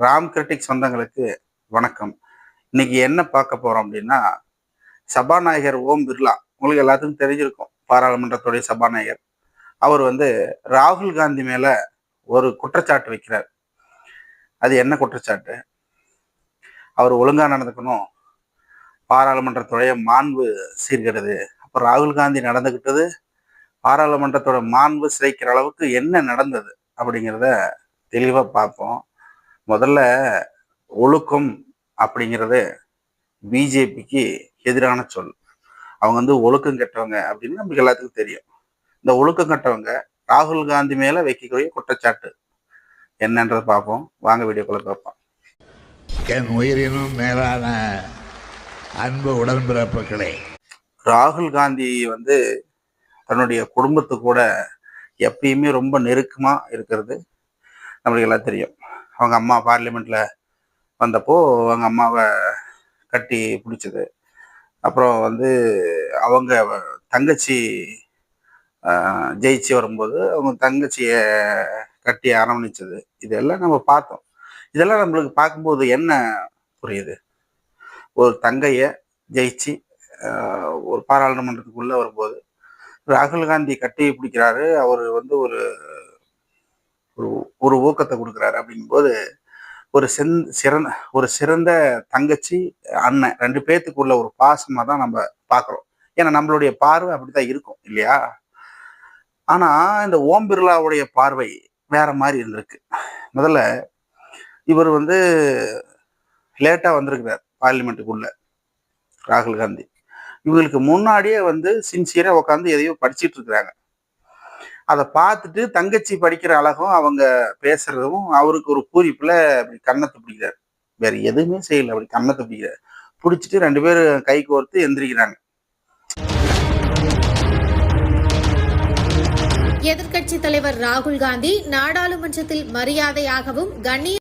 Ram critic சொந்தங்களுக்கு வணக்கம். இன்னைக்கு என்ன பார்க்க போறோம் அப்படின்னா சபாநாயகர் ஓம் பிர்லா உங்களுக்கு எல்லாத்துக்கும் தெரிஞ்சிருக்கும் பாராளுமன்றத்துடைய சபாநாயகர். அவர் வந்து ராகுல் காந்தி மேல ஒரு குற்றச்சாட்டு வைக்கிறார். அது என்ன குற்றச்சாட்டு? அவர் ஒழுங்கா நடந்துக்கணும். பாராளுமன்றத்துடைய மாண்பு சீர்கிறது அப்போ ராகுல் காந்தி நடந்துக்கிட்டது பாராளுமன்றத்தோட மாண்பு சிதைக்கிற அளவுக்கு என்ன நடந்தது அப்படிங்கிறத தெளிவாக பார்ப்போம். முதல்ல ஒழுக்கம் அப்படிங்கிறது பிஜேபிக்கு எதிரான சொல். அவங்க வந்து ஒழுக்கம் கெட்டவங்க அப்படின்னு நமக்கு எல்லாத்துக்கும் தெரியும். இந்த ஒழுக்கம் கெட்டவங்க ராகுல் காந்தி மேல வைக்கக்கூடிய குற்றச்சாட்டு என்னன்றதை பார்ப்போம். வாங்க வீடியோக்குள்ள பார்ப்போம் என் உயிரினும் மேலான அன்பு உடன்பிறப்புகளே. ராகுல் காந்தி வந்து தன்னுடைய குடும்பத்து கூட எப்பயுமே ரொம்ப நெருக்கமா இருக்கிறது. நம்மளுக்கு எல்லாம் தெரியும். அவங்க அம்மா பார்லிமெண்ட்டில் வந்தப்போ அவங்க அம்மாவை கட்டி பிடிச்சது. அப்புறம் வந்து அவங்க தங்கச்சி ஜெயிச்சு வரும்போது அவங்க தங்கச்சியை கட்டி அரவணைச்சது. இதெல்லாம் நம்ம பார்த்தோம். இதெல்லாம் நம்மளுக்கு பார்க்கும்போது என்ன புரியுது? ஒரு தங்கையை ஜெயிச்சு ஒரு பாராளுமன்றத்துக்குள்ளே வரும்போது ராகுல் காந்தி கட்டி பிடிக்கிறாரு. அவர் வந்து ஒரு ஒரு ஒரு ஊக்கத்தை கொடுக்குறாரு அப்படிங்கும்போது ஒரு செந் சிறந்த ஒரு சிறந்த தங்கச்சி அண்ணன் ரெண்டு பேர்த்துக்குள்ள ஒரு பாசமாக தான் நம்ம பார்க்குறோம். ஏன்னா நம்மளுடைய பார்வை அப்படி தான் இருக்கும் இல்லையா? ஆனால் இந்த ஓம் பிர்லாவுடைய பார்வை வேற மாதிரி இருந்திருக்கு. முதல்ல இவர் வந்து லேட்டாக வந்திருக்கிறார் பார்லிமெண்ட்டுக்குள்ள ராகுல் காந்தி. இவங்களுக்கு முன்னாடியே வந்து சின்சியராக உட்காந்து எதையோ படிச்சிட்டு இருக்கிறாங்க. அதை பார்த்துட்டு தங்கச்சி படிக்கிற அழகும் அவங்க பேசுறதும் அவருக்கு ஒரு பூரிப்புல அப்படி கன்னத்தை பிடிக்கிறார். வேற எதுவுமே செய்யல அப்படி கன்னத்தை பிடிக்கிறார். பிடிச்சிட்டு ரெண்டு பேரும் கை கோர்த்து எந்திரிக்கிறாங்க. எதிர்க்கட்சி தலைவர் ராகுல் காந்தி நாடாளுமன்றத்தில் மரியாதையாகவும் கண்ணிய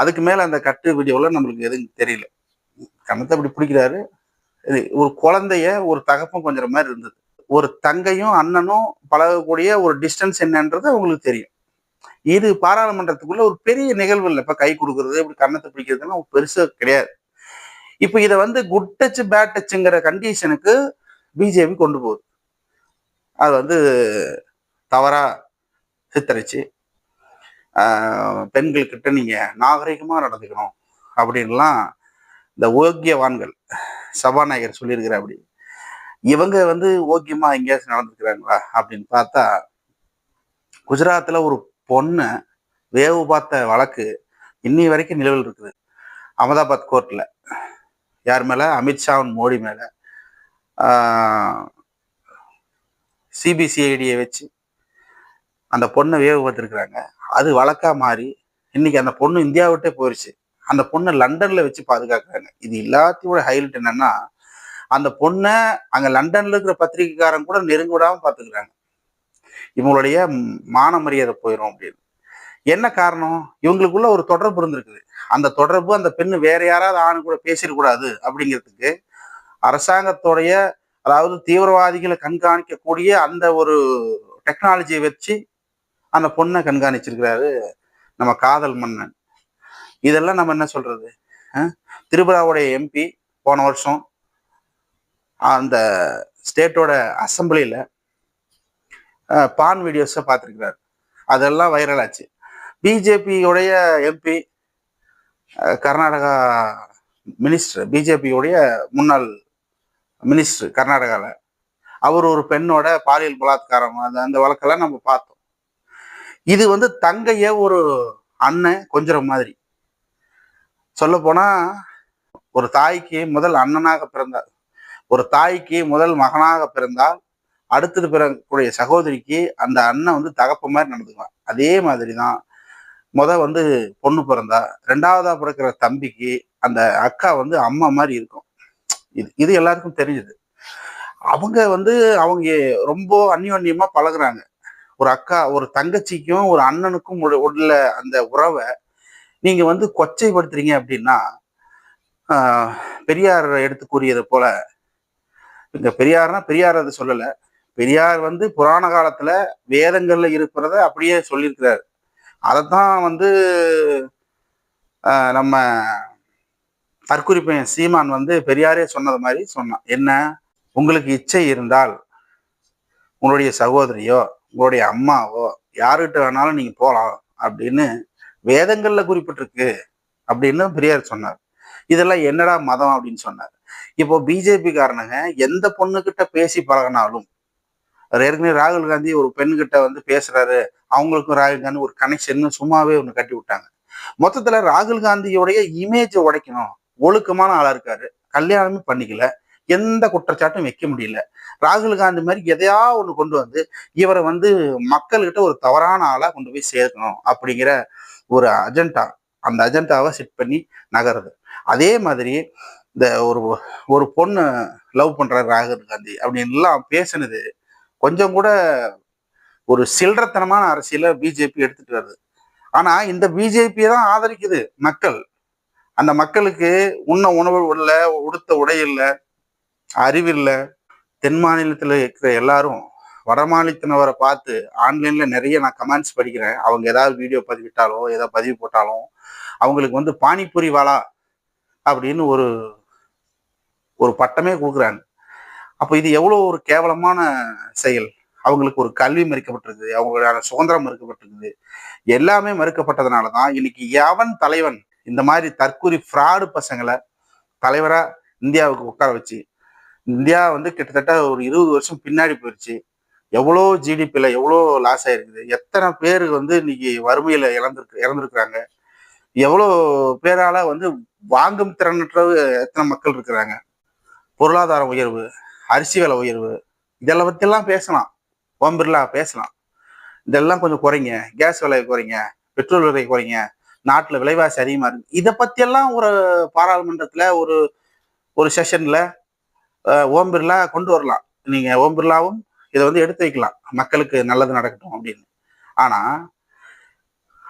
அதுக்கு மேல அந்த கட்டு வீடியோல நம்மளுக்கு எதுவும் தெரியல. கன்னத்தை அப்படி பிடிக்கிறாரு. இது ஒரு குழந்தைய ஒரு தகப்பம் கொஞ்சம் மாதிரி இருந்தது. ஒரு தங்கையும் அண்ணனும் பழகக்கூடிய ஒரு டிஸ்டன்ஸ் என்னன்றது அவங்களுக்கு தெரியும். இது பாராளுமன்றத்துக்குள்ள ஒரு பெரிய நிகழ்வு இல்லை. இப்போ கை கொடுக்கறது இப்படி கன்னத்தை பிடிக்கிறதுலாம் பெருசாக கிடையாது. இப்போ இதை வந்து குட் டச் பேட் டச்சுங்கிற கண்டிஷனுக்கு பிஜேபி கொண்டு போகுது. அது வந்து தவறாக சித்தரிச்சு பெண்கள்கிட்ட நீங்கள் நாகரிகமாக நடந்துக்கணும் அப்படின்லாம் இந்த ஓக்கியவான்கள் சபாநாயகர் சொல்லியிருக்கிற அப்படி. இவங்க வந்து ஓகேமா எங்கேயாச்சும் நடந்துக்கிறாங்களா அப்படின்னு பார்த்தா குஜராத்தில் ஒரு பொண்ணை வேவு பார்த்த வழக்கு இன்னி வரைக்கும் நிலவில் இருக்குது. அகமதாபாத் கோர்ட்டில் யார் மேலே? அமித்ஷாவின் மோடி மேலே. சிபிசிஐடியை வச்சு அந்த பொண்ணை வேவு பார்த்துருக்குறாங்க. அது வழக்காக மாறி இன்னைக்கு அந்த பொண்ணு இந்தியா விட்டே அந்த பொண்ணை லண்டனில் வச்சு பாதுகாக்கிறாங்க. இது எல்லாத்தையோட ஹைலைட் என்னன்னா அந்த பொண்ணை அங்க லண்டன்ல இருக்கிற பத்திரிகைக்காரன் கூட நெருங்க விடாம பாத்துக்கிறாங்க இவங்களுடைய மான மரியாதை போயிடும் அப்படின்னு. என்ன காரணம்? இவங்களுக்குள்ள ஒரு தொடர்பு இருந்திருக்குது. அந்த தொடர்பு அந்த பெண்ணு வேற யாராவது ஆணு கூட பேசிடக்கூடாது அப்படிங்கிறதுக்கு அரசாங்கத்தோடைய அதாவது தீவிரவாதிகளை கண்காணிக்கக்கூடிய அந்த ஒரு டெக்னாலஜியை வச்சு அந்த பொண்ணை கண்காணிச்சிருக்கிறாரு நம்ம காதல் மன்னன். இதெல்லாம் நம்ம என்ன சொல்றது? திருபுராவுடைய திரிபுராவுடைய எம்பி போன வருஷம் அந்த ஸ்டேட்டோட அசம்பிளியில் பான் வீடியோஸை பார்த்துருக்கிறார் அதெல்லாம் வைரல் ஆச்சு. பிஜேபியோடைய எம்பி கர்நாடகா மினிஸ்டர் பிஜேபியோடைய முன்னாள் மினிஸ்டர் கர்நாடகாவில் அவர் ஒரு பெண்ணோட பாலியல் பலாத்காரம் அந்த அந்த வழக்கெல்லாம் நம்ம பார்த்தோம். இது வந்து தங்கைய ஒரு அண்ணன் கொஞ்சம் மாதிரி. சொல்லப்போனால் ஒரு தாய்க்கு முதல் அண்ணனாக பிறந்தார். ஒரு தாய்க்கு முதல் மகனாக பிறந்தால் அடுத்தது பிறக்கக்கூடிய சகோதரிக்கு அந்த அண்ணன் வந்து தகப்ப மாதிரி நடந்துக்குவான். அதே மாதிரி தான் முத வந்து பொண்ணு பிறந்தா ரெண்டாவதா பிறக்கிற தம்பிக்கு அந்த அக்கா வந்து அம்மா மாதிரி இருக்கும். இது இது எல்லாருக்கும் தெரிஞ்சது. அவங்க வந்து அவங்க ரொம்ப அந்யோன்யமா பழகுறாங்க. ஒரு அக்கா ஒரு தங்கச்சிக்கும் ஒரு அண்ணனுக்கும் உள்ள- உள்ள அந்த உறவை நீங்க வந்து கொச்சைப்படுத்துறீங்க அப்படின்னா பெரியார் எடுத்து கூறியது போல இங்க பெரியார்னா பெரியார் அது சொல்லலை. பெரியார் வந்து புராண காலத்துல வேதங்கள்ல இருக்கிறத அப்படியே சொல்லியிருக்கிறார். அதைத்தான் வந்து ஆஹ் நம்ம தற்குறிப்பையன் சீமான் வந்து பெரியாரே சொன்னது மாதிரி சொன்னான். என்ன? உங்களுக்கு இச்சை இருந்தால் உங்களுடைய சகோதரியோ உங்களுடைய அம்மாவோ யாருகிட்ட வேணாலும் நீங்கள் போகலாம் அப்படின்னு வேதங்கள்ல குறிப்பிட்டிருக்கு அப்படின்னு பெரியார் சொன்னார். இதெல்லாம் என்னடா மதம் அப்படின்னு சொன்னார். இப்போ பிஜேபி காரணங்க எந்த பொண்ணுகிட்ட பேசி பழகினாலும் ஏற்கனவே ராகுல் காந்தி ஒரு பெண்கிட்ட வந்து பேசுறாரு அவங்களுக்கும் ராகுல் காந்தி ஒரு கனெக்ஷன் சும்மாவே ஒன்று கட்டி விட்டாங்க. மொத்தத்துல ராகுல் காந்தியோடைய இமேஜை உடைக்கணும். ஒழுக்கமான ஆளா இருக்காரு. கல்யாணமே பண்ணிக்கல. எந்த குற்றச்சாட்டும் வைக்க முடியல. ராகுல் காந்தி மாதிரி எதையா ஒன்று கொண்டு வந்து இவரை வந்து மக்கள்கிட்ட ஒரு தவறான ஆளா கொண்டு போய் சேர்க்கணும் அப்படிங்கிற ஒரு அஜெண்டா அந்த அஜெண்டாவை செட் பண்ணி நகருது. அதே மாதிரி இந்த ஒரு ஒரு பொண்ணு லவ் பண்ணுறாரு ராகுல் காந்தி அப்படின்லாம் பேசினது. கொஞ்சம் கூட ஒரு சில்லறத்தனமான அரசியலை பிஜேபி எடுத்துட்டு வருது. ஆனால் இந்த பிஜேபியை தான் ஆதரிக்குது மக்கள். அந்த மக்களுக்கு உண்ண உணவு இல்லை உடுத்த உடை இல்லை அறிவில்லை தென் மாநிலத்தில் இருக்கிற எல்லாரும் வடமாநிலத்தினவரை பார்த்து ஆன்லைனில் நிறைய நான் கமெண்ட்ஸ் படிக்கிறேன். அவங்க ஏதாவது வீடியோ பதிவிட்டாலோ ஏதாவது பதிவு போட்டாலும் அவங்களுக்கு வந்து பானிபூரி வாழா அப்படின்னு ஒரு ஒரு பட்டமே கொடுக்குறாங்க. அப்போ இது எவ்வளோ ஒரு கேவலமான செயல். அவங்களுக்கு ஒரு கல்வி மறுக்கப்பட்டிருக்குது. அவங்களுடைய சுதந்திரம் மறுக்கப்பட்டிருக்குது. எல்லாமே மறுக்கப்பட்டதுனால தான் இன்னைக்கு எவன் தலைவன் இந்த மாதிரி தற்கூரி ஃப்ராடு பசங்களை தலைவராக இந்தியாவுக்கு உட்கார வச்சு இந்தியா வந்து கிட்டத்தட்ட ஒரு இருபது வருஷம் பின்னாடி போயிடுச்சு எவ்வளோ ஜிடிபியில் எவ்வளோ லாஸ் ஆயிருக்குது. எத்தனை பேர் வந்து இன்னைக்கு வறுமையில் இழந்திருக்கு இறந்துருக்குறாங்க. எவ்வளோ பேரால வந்து வாங்கும் திறனற்ற எத்தனை மக்கள் இருக்கிறாங்க. பொருளாதார உயர்வு அரிசி விலை உயர்வு இதெல்லாம் பற்றியெல்லாம் பேசலாம். ஓம் பிர்லா பேசலாம். இதெல்லாம் கொஞ்சம் குறைங்க. கேஸ் விலையை குறைங்க. பெட்ரோல் விலையை குறைங்க. நாட்டில் விலைவாசி அதிகமாக இருக்கு. இதை பற்றியெல்லாம் ஒரு பாராளுமன்றத்தில் ஒரு ஒரு செஷனில் ஓம் பிர்லா கொண்டு வரலாம். நீங்கள் ஓம் பிர்லாவும் இதை வந்து எடுத்து வைக்கலாம். மக்களுக்கு நல்லது நடக்கட்டும் அப்படின்னு. ஆனால்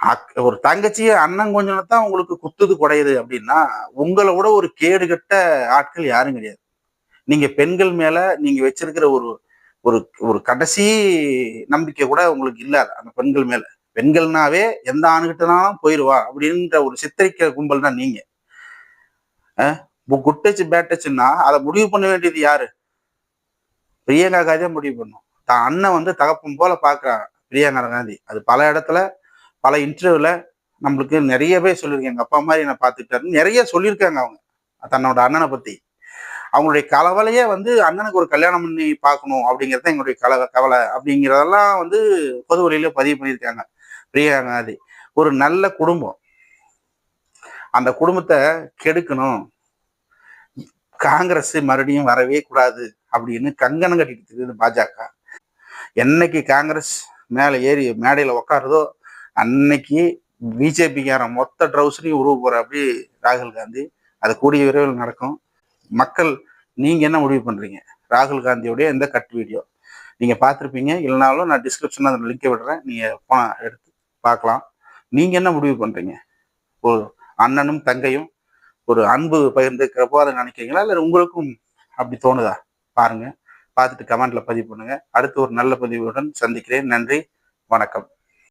அக்- ஒரு தங்கச்சி அண்ணன் கொஞ்சம் தான் உங்களுக்கு குத்துது குடையுது அப்படின்னா உங்களை விட ஒரு கேடு கட்ட ஆட்கள் யாரும் கிடையாது. நீங்க பெண்கள் மேல நீங்க வச்சிருக்கிற ஒரு ஒரு ஒரு கடைசி நம்பிக்கை கூட உங்களுக்கு இல்லாது அந்த பெண்கள் மேல. பெண்கள்னாவே எந்த ஆணுகிட்டனாலும் போயிடுவா அப்படின்ற ஒரு சித்தரிக்கிற கும்பல் தான் நீங்க குட் டச் பேட் டச்சுன்னா அதை முடிவு பண்ண வேண்டியது யாரு? பிரியங்கா காந்தி முடிவு பண்ணும். தான் அண்ணன் வந்து தகப்பம் போல பாக்குறான் பிரியங்கா காந்தி. அது பல இடத்துல பல இன்டர்வியூல நம்மளுக்கு நிறைய பேர் சொல்லியிருக்காங்க. எங்க அப்பா மாதிரி என்ன பார்த்துக்கிட்டாருன்னு நிறைய சொல்லியிருக்காங்க அவங்க. தன்னோட அண்ணனை பத்தி. அவங்களுடைய கலவலையே வந்து அண்ணனுக்கு ஒரு கல்யாணம் பண்ணி பார்க்கணும் அப்படிங்கிறது தான் எங்களுடைய கல கவலை. அப்படிங்கிறதெல்லாம் வந்து பொது வழியில பதிவு பண்ணியிருக்காங்க. பிரியாங்காதி ஒரு நல்ல குடும்பம். அந்த குடும்பத்தை கெடுக்கணும். காங்கிரஸ் மறுபடியும் வரவே கூடாது அப்படின்னு கங்கணம் கட்டிட்டு இருக்குது பாஜக. என்னைக்கு காங்கிரஸ் மேலே ஏறி மேடையில் உக்காருதோ அன்னைக்கு பிஜேபிக்காரன் மொத்த ட்ரௌசரையும் உருவ போகிற அப்படி ராகுல் காந்தி. அது கூடிய விரைவில் நடக்கும். மக்கள் நீங்க என்ன முடிவு பண்றீங்க? ராகுல் காந்தியோடைய இந்த கட் வீடியோ. நீங்க பார்த்துருப்பீங்க. இல்லைனாலும் நான் டிஸ்கிரிப்ஷன்ல அந்த லிங்கை விடுறேன். நீங்க போன எடுத்து பார்க்கலாம். நீங்க என்ன முடிவு பண்றீங்க? ஒரு அண்ணனும் தங்கையும் ஒரு அன்பு பகிர்ந்துக்கிறப்போ அதை நினைக்கிறீங்களா? இல்லை உங்களுக்கும் அப்படி தோணுதா? பாருங்க. பார்த்துட்டு கமெண்ட்ல பதிவு பண்ணுங்க. அடுத்து ஒரு நல்ல பதிவுடன் சந்திக்கிறேன். நன்றி. வணக்கம்.